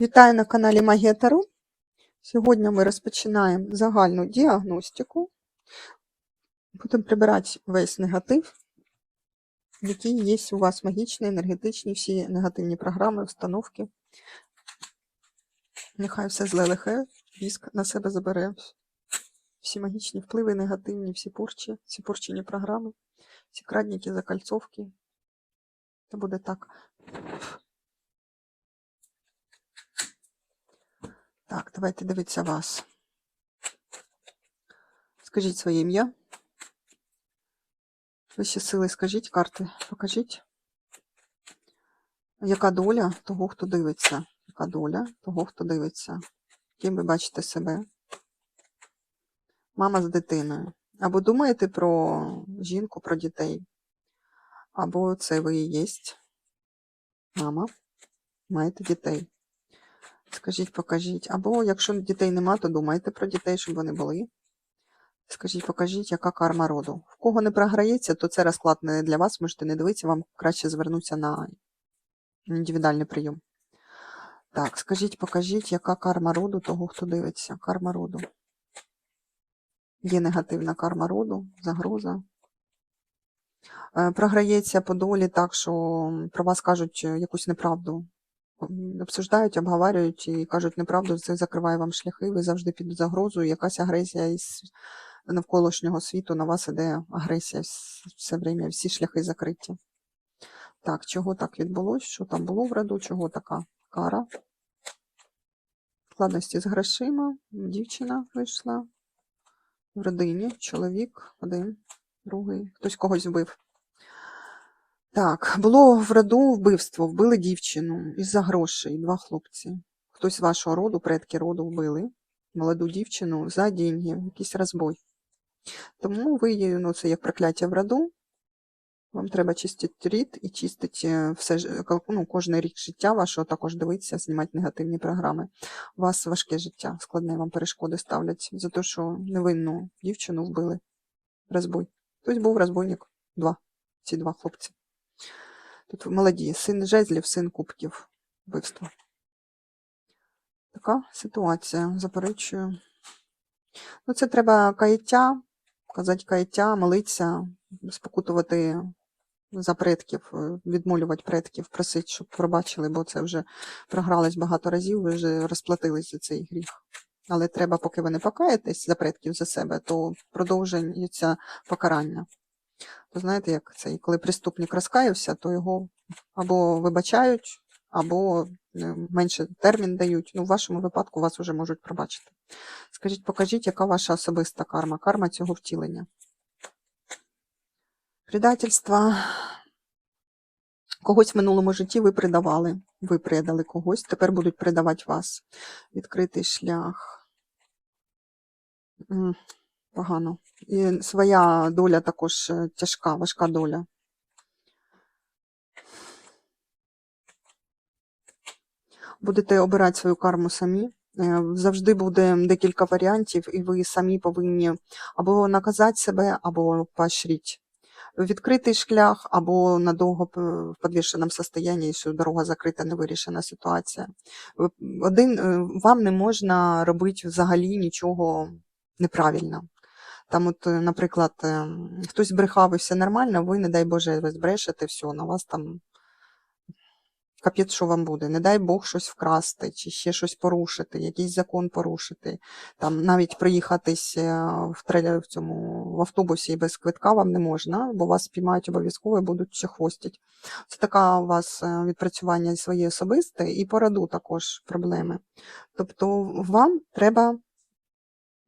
Вітаю на каналі Магія Таро. Сьогодні ми розпочинаємо загальну діагностику. Будемо прибирати весь негатив, який є у вас магічний, енергетичні, всі негативні програми, установки. Нехай все зле лихе, віск на себе забере. Всі магічні впливи, негативні, всі порчі, всі порчені програми, всі крадники, закальцовки. Це буде так. Так, давайте дивитися вас. Скажіть своє ім'я. Вищі сили скажіть, карти покажіть. Яка доля того, хто дивиться? Яка доля того, хто дивиться? Ким ви бачите себе? Мама з дитиною. Або думаєте про жінку, про дітей. Або це ви і є. Мама. Маєте дітей. Скажіть, покажіть. Або якщо дітей нема, то думайте про дітей, щоб вони були. Скажіть, покажіть, яка карма роду. В кого не програється, то це розклад не для вас, можете не дивитися, вам краще звернутися на індивідуальний прийом. Так, скажіть, покажіть, яка карма роду того, хто дивиться. Карма роду. Є негативна карма роду, загроза. Е, Програється по долі так, що про вас кажуть е, якусь неправду. Обсуждають, обговорюють і кажуть неправду, це закриває вам шляхи, ви завжди під загрозою, якась агресія із навколишнього світу на вас іде агресія все время, всі шляхи закриті. Так, чого так відбулось? Що там було в роду? Чого така кара? Складності з грошима, дівчина вийшла в родині, чоловік, один, другий, хтось когось вбив. Так, було в роду вбивство, вбили дівчину із-за грошей, два хлопці. Хтось вашого роду, предки роду вбили молоду дівчину за деньги, якийсь розбой. Тому ви, ну, це як прокляття в роду. Вам треба чистити рід і чистити все, ну, кожний рік життя вашого, також дивитися, знімати негативні програми. У вас важке життя, складне вам перешкоди ставлять за те, що невинну дівчину вбили. Розбой. Хтось був розбойник. Два. Ці два хлопці. Тут молоді. Син жезлів, син кубків. Вбивство. Така ситуація. Заперечую. Ну, це треба каяття, казати каяття, молитися, спокутувати за предків, е, відмолювати предків, просити, щоб пробачили, бо це вже програлось багато разів, ви вже розплатились за цей гріх. Але треба, поки ви не покаєтесь за предків за себе, то продовжується покарання. То знаєте, як це, коли преступник розкаявся, то його або вибачають, або е, менше термін дають. Ну, в вашому випадку вас вже можуть пробачити. Скажіть, покажіть, яка ваша особиста карма, карма цього втілення. Предательство. Когось в минулому житті ви предавали. Ви предали когось, тепер будуть предавати вас. Відкритий шлях. Погано. І своя доля також е, тяжка, важка доля. Будете обирати свою карму самі. Е, Завжди буде декілька варіантів, і ви самі повинні або наказати себе, або поощрити. Відкритий шлях, або надовго п- в підвішеному стані, що дорога закрита, невирішена ситуація. Один, е, вам не можна робити взагалі нічого неправильно. Там, от, е, наприклад, е, хтось брехав і все нормально, ви, не дай Боже, ви збрешете, все, на вас там капець, що вам буде. Не дай Бог щось вкрасти, чи ще щось порушити, якийсь закон порушити. Там навіть проїхатись е, в, треле- в цьому в автобусі без квитка вам не можна, бо вас спіймають обов'язково і будуть чехвостять. Це така у вас е, відпрацювання своє особисте і по роду також проблеми. Тобто вам треба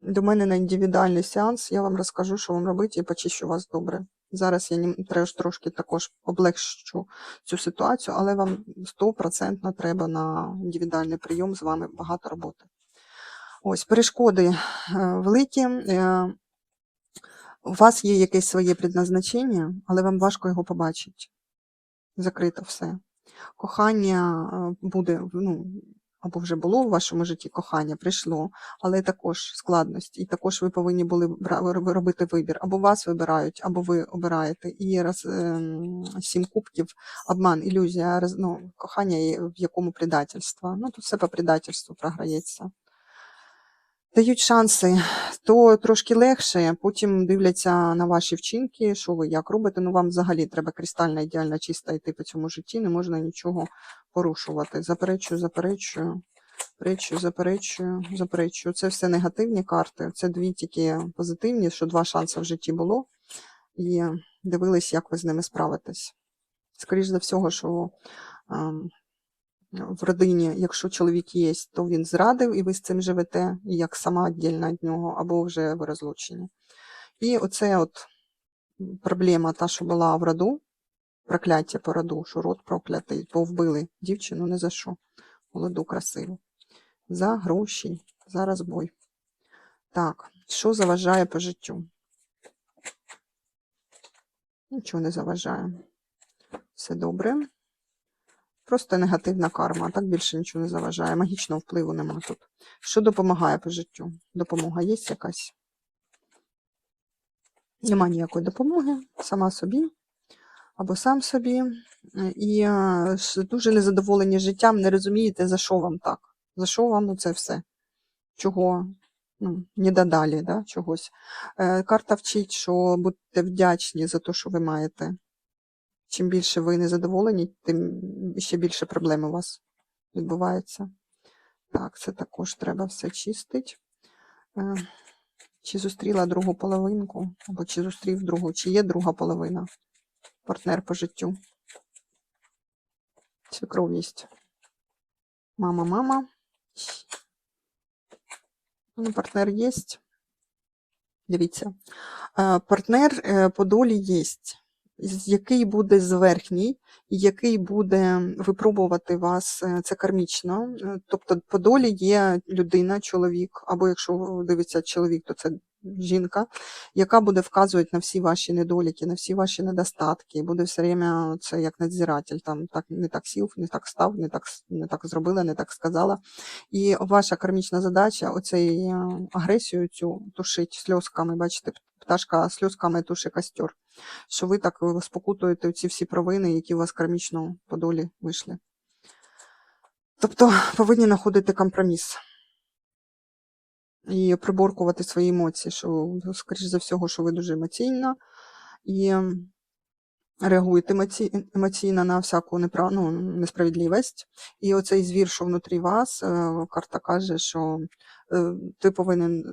до мене на індивідуальний сеанс, я вам розкажу, що вам робити, і почищу вас добре. Зараз я нім- трошки також облегшу цю ситуацію, але вам стопроцентно треба на індивідуальний прийом з вами багато роботи. Ось, перешкоди е, великі. е, У вас є якесь своє предназначення, але вам важко його побачити. Закрито все. Кохання е, буде, ну, або вже було в вашому житті кохання, прийшло, але також складності, і також ви повинні були робити вибір. Або вас вибирають, або ви обираєте. І раз ем, сім кубків, обман, ілюзія, роз- ну, кохання, в якому предательство. Ну, тут все по предательству програється. Дають шанси, то трошки легше, потім дивляться на ваші вчинки, що ви як робите. Ну, вам взагалі треба кристально ідеально чисто йти по цьому житті, не можна нічого порушувати. Заперечую, заперечую, заперечую, заперечую, заперечую. Це все негативні карти. Це дві тільки позитивні, що два шанси в житті було. І дивились, як ви з ними справитесь. Скоріше за всього, що ем, в родині, якщо чоловік є, то він зрадив, і ви з цим живете, як сама віддільна від нього, або вже ви розлучені. І оце от проблема, та, що була в роду, прокляття по роду, що род проклятий, повбили дівчину не за що. Молоду, красиву. За гроші, за розбой. Так, що заважає по життю? Нічого не заважає. Все добре. Просто негативна карма, а так більше нічого не заважає. Магічного впливу нема тут. Що допомагає по життю? Допомога є якась? Нема ніякої допомоги, сама собі або сам собі. І е, дуже незадоволені життям, не розумієте, за що вам так. За що вам це все? Чого? Ну, не додалі, да, чогось. Е, Карта вчить, що будьте вдячні за те, що ви маєте. Чим більше ви незадоволені, тим ще більше проблем у вас відбувається. Так, це також треба все чистити. Е, Чи зустріла другу половинку, або чи зустрів другу, чи є друга половина, партнер по життю. Свекровість. Мама, мама. Ну, партнер є. Дивіться. Е, Партнер е, по долі є, який буде зверхній, і який буде випробувати вас, е, це кармічно. Е, Тобто по долі є людина, чоловік, або якщо дивиться чоловік, то це жінка, яка буде вказувати на всі ваші недоліки, на всі ваші недостатки, буде все время це як надзиратель, там так не так сів, не так став, не так, не так зробила, не так сказала. І ваша кармічна задача оцей е, агресію цю тушить сльозками, бачите, пташка сльозками тушить костер, що ви так е, спокутуєте ці всі провини, які у вас кармічно по долі вийшли. Тобто повинні знаходити компроміс і приборкувати свої емоції, що, скоріш за всього, що ви дуже емоційна і реагуєте емоці... емоційно на всяку непра... ну, несправедливість. І оцей звір, що внутрі вас, е, карта каже, що е, ти повинен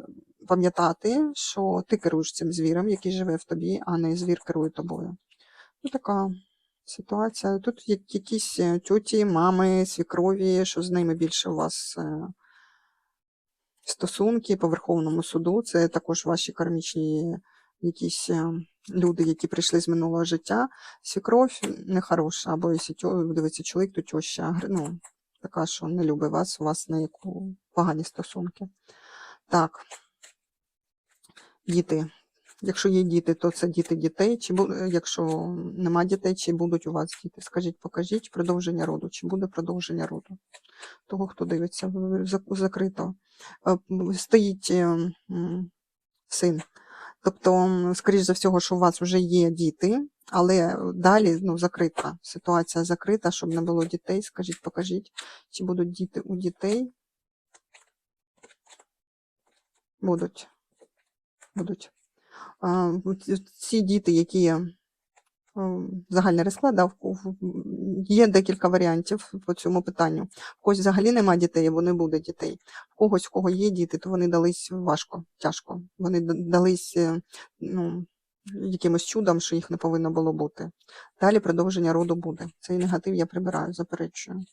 пам'ятати, що ти керуєш цим звіром, який живе в тобі, а не звір керує тобою. Ну, така ситуація. Тут якісь е, тьоті, мами, свікрові, що з ними більше у вас е, стосунки по Верховному суду. Це також ваші кармічні якісь е, люди, які прийшли з минулого життя. Свікров нехороша, або якщо дивиться чоловік, то тьоща. Ну, така, що не любить вас, у вас на яку погані стосунки. Так. Діти. Якщо є діти, то це діти дітей. Чи бу- якщо нема дітей, чи будуть у вас діти? Скажіть, покажіть продовження роду, чи буде продовження роду? Того, хто дивиться, закрито. Е, Стоїть е, син. Тобто, скоріш за всього, що у вас вже є діти, але далі ну, закрита. Ситуація закрита, щоб не було дітей. Скажіть, покажіть, чи будуть діти у дітей? Будуть. Будуть. Ці діти, які загальний розклад, да, є декілька варіантів по цьому питанню. В когось взагалі нема дітей, або не буде дітей. В когось, в кого є діти, то вони дались важко, тяжко. Вони дались е, ну, якимось чудом, що їх не повинно було бути. Далі продовження роду буде. Цей негатив я прибираю, заперечую.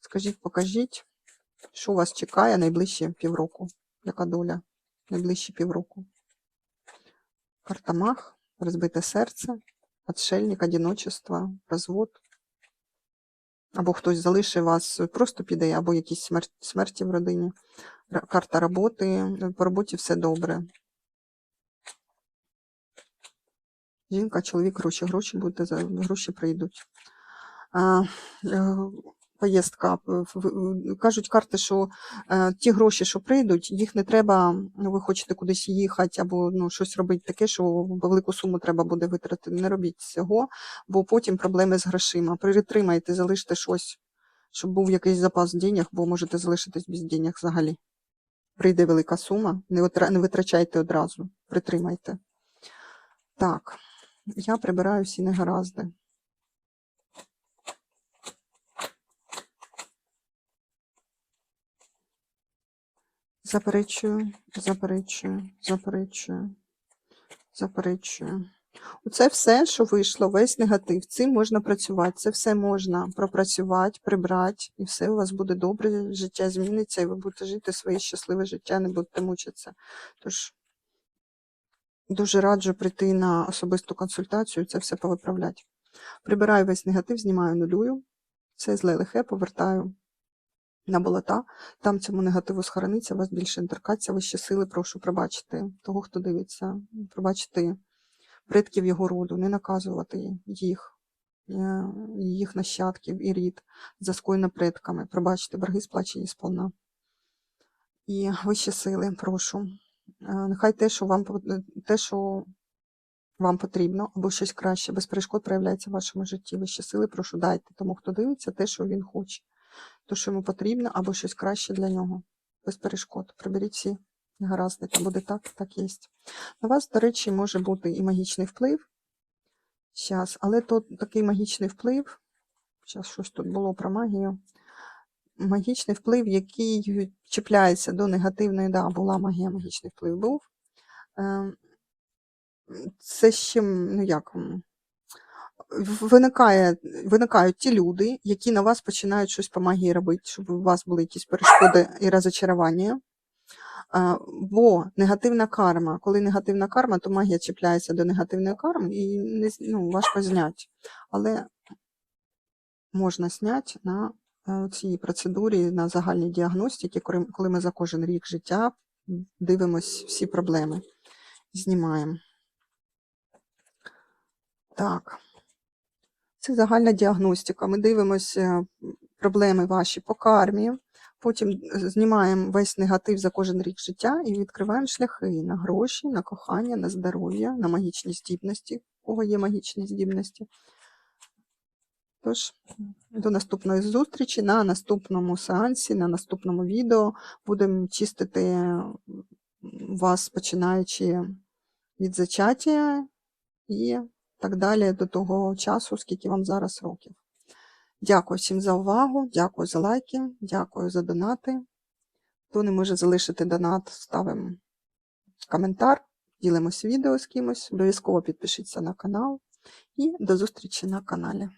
Скажіть, покажіть, що вас чекає найближчі півроку? Яка доля? Найближчі півроку? Карта Мах, розбите серце, отшельник, одиночество, розвод. Або хтось залишив вас, просто піде, або якісь смер- смерті в родині. Карта роботи, по роботі все добре. Жінка, чоловік, гроші, гроші будете, гроші прийдуть. Е, поїздка. в- Кажуть карти, що е, ті гроші, що прийдуть, їх не треба, ну, ви хочете кудись їхати або ну, щось робити таке, що велику суму треба буде витратити. Не робіть цього, бо потім проблеми з грошима. Притримайте, залиште щось, щоб був якийсь запас денег, бо можете залишитись без денег взагалі. Прийде велика сума, не витрачайте одразу, притримайте. Так, я прибираю всі негаразди. Заперечую, заперечую, заперечую, заперечую. Оце все, що вийшло, весь негатив. Цим можна працювати. Це все можна пропрацювати, прибрати, і все у вас буде добре, життя зміниться, і ви будете жити своє щасливе життя, не будете мучитися. Тож дуже раджу прийти на особисту консультацію це все повиправляти. Прибираю весь негатив, знімаю нулюю. Це зле лихе, повертаю на болота. Там цьому негативу схорониться, у вас більше торкаться, вищі сили, прошу пробачити того, хто дивиться, пробачити предків його роду, не наказувати їх, е, їх нащадків і рід за предками, пробачити борги сплачені сповна. І вищі сили, прошу. Е, Нехай те, що вам те, що вам потрібно, або щось краще, без перешкод проявляється в вашому житті. Вищі сили, прошу, дайте тому, хто дивиться, те, що він хоче, те, що йому потрібно, або щось краще для нього. Без перешкод. Приберіть всі негаразди, та буде так, так є. На вас, до речі, може бути і магічний вплив. Щас, але то такий магічний вплив. Зараз щось тут було про магію. Магічний вплив, який чіпляється до негативної, да, була магія, магічний вплив був. Е, Це ще, ну як, виникає, виникають ті люди, які на вас починають щось по магії робити, щоб у вас були якісь перешкоди і розочарування. Бо негативна карма, коли негативна карма, то магія чіпляється до негативної карми і не, ну, важко зняти. Але можна зняти на е, цій процедурі, на загальній діагностиці, коли ми за кожен рік життя дивимось всі проблеми. Знімаємо. Так. Це загальна діагностика. Ми дивимося проблеми ваші по кармі, потім знімаємо весь негатив за кожен рік життя і відкриваємо шляхи на гроші, на кохання, на здоров'я, на магічні здібності, у кого є магічні здібності. Тож, до наступної зустрічі на наступному сеансі, на наступному відео будемо чистити вас, починаючи від зачаття і так далі до того часу, скільки вам зараз років. Дякую всім за увагу, дякую за лайки, дякую за донати. Хто не може залишити донат, ставимо коментар, ділимось відео з кимось, обов'язково підпишіться на канал і до зустрічі на каналі.